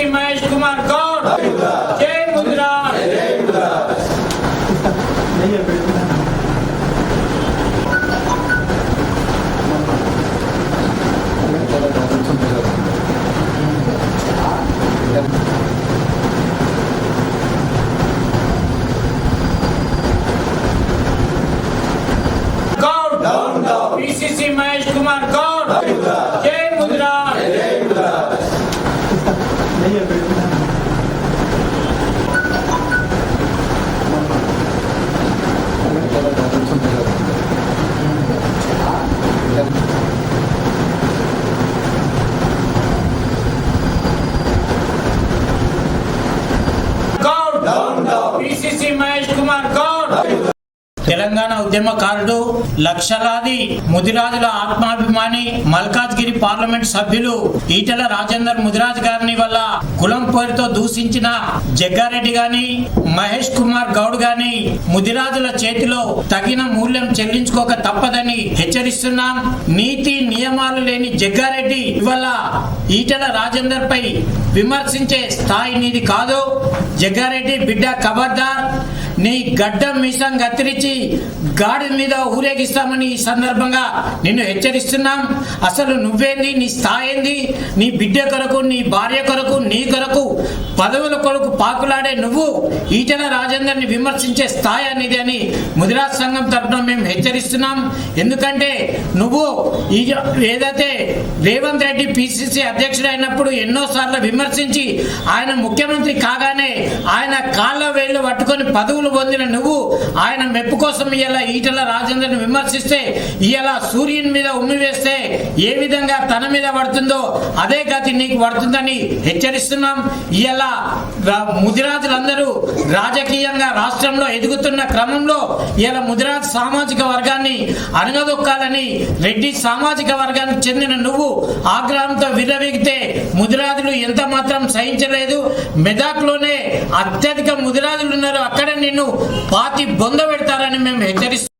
sem mais que uma ardora. Quem poderá? Gol! Não, não! Mais que o Marco! PCC Mahesh Kumar Goud Telangana ఉద్యమకారుడు లక్షలాది ముదిరాజుల ఆత్మాభిమాని Malkajgiri parliament సభ్యులు ఈటల రాజేందర్ ముదిరాజ్ గారిని వల్ల కులం పేరుతో దూషించిన జగ్గారెడ్డి గాని మహేష్ కుమార్ గౌడ్ గాని ముదిరాజుల చేతిలో తగిన మూల్యం చెల్లించుకోక తప్పదని హెచ్చరిస్తున్నాం. నీతి నియమాలు లేని జగ్గారెడ్డి ఇవాళ ఈటల రాజేందర్ పై విమర్శించే స్థాయి నీది కాదు. జగ్గారెడ్డి బిడ్డ ఖబర్దార్ నీ గడ్డం మీసం కత్తిరించి గాడి మీద ఊరేగిస్తామని ఈ సందర్భంగా నిన్ను హెచ్చరిస్తున్నాం. అసలు నువ్వేంది? నీ స్థాయి ఏంది? నీ బిడ్డ కొరకు నీ భార్య కొరకు నీ కొరకు పదవుల కొరకు పాకులాడే నువ్వు ఈటల రాజేందర్ని విమర్శించే స్థాయి అనేది అని ముదిరాజ్ సంఘం తరఫున మేము హెచ్చరిస్తున్నాం. ఎందుకంటే నువ్వు ఈ ఏదైతే రేవంత్ రెడ్డి పిసిసి అధ్యక్షుడు అయినప్పుడు ఎన్నోసార్లు విమర్శించి ఆయన ముఖ్యమంత్రి కాగానే ఆయన కాళ్ళ వేళ్ళు పట్టుకొని పదవులు పొందిన నువ్వు ఆయన మెప్పు కోసం ఇలా ఈటల రాజేందర్ని విమర్శిస్తే ఇలా సూర్యుని మీద ఉమ్మి వేస్తే ఏ విధంగా తన మీద పడుతుందో అదే గతి నీకు పడుతుందని హెచ్చరిస్తున్నాం. ఇలా ముదిరాజులందరూ రాజకీయంగా రాష్ట్రంలో ఎదుగుతున్న క్రమంలో ఇలా ముదిరాజ్ సామాజిక వర్గాన్ని అణగదొక్కాలని రెడ్డి సామాజిక వర్గానికి చెందిన నువ్వు ఆగ్రహంతో విర్రవీగితే ముదిరాజులు ఎంత మాత్రం సహించలేదు. మెదాక్లోనే అత్యధిక ముదిరాజులు ఉన్నారు. అక్కడ నిన్ను పాతి బొంద పెడతారని మేము హెచ్చరిస్తున్నాం.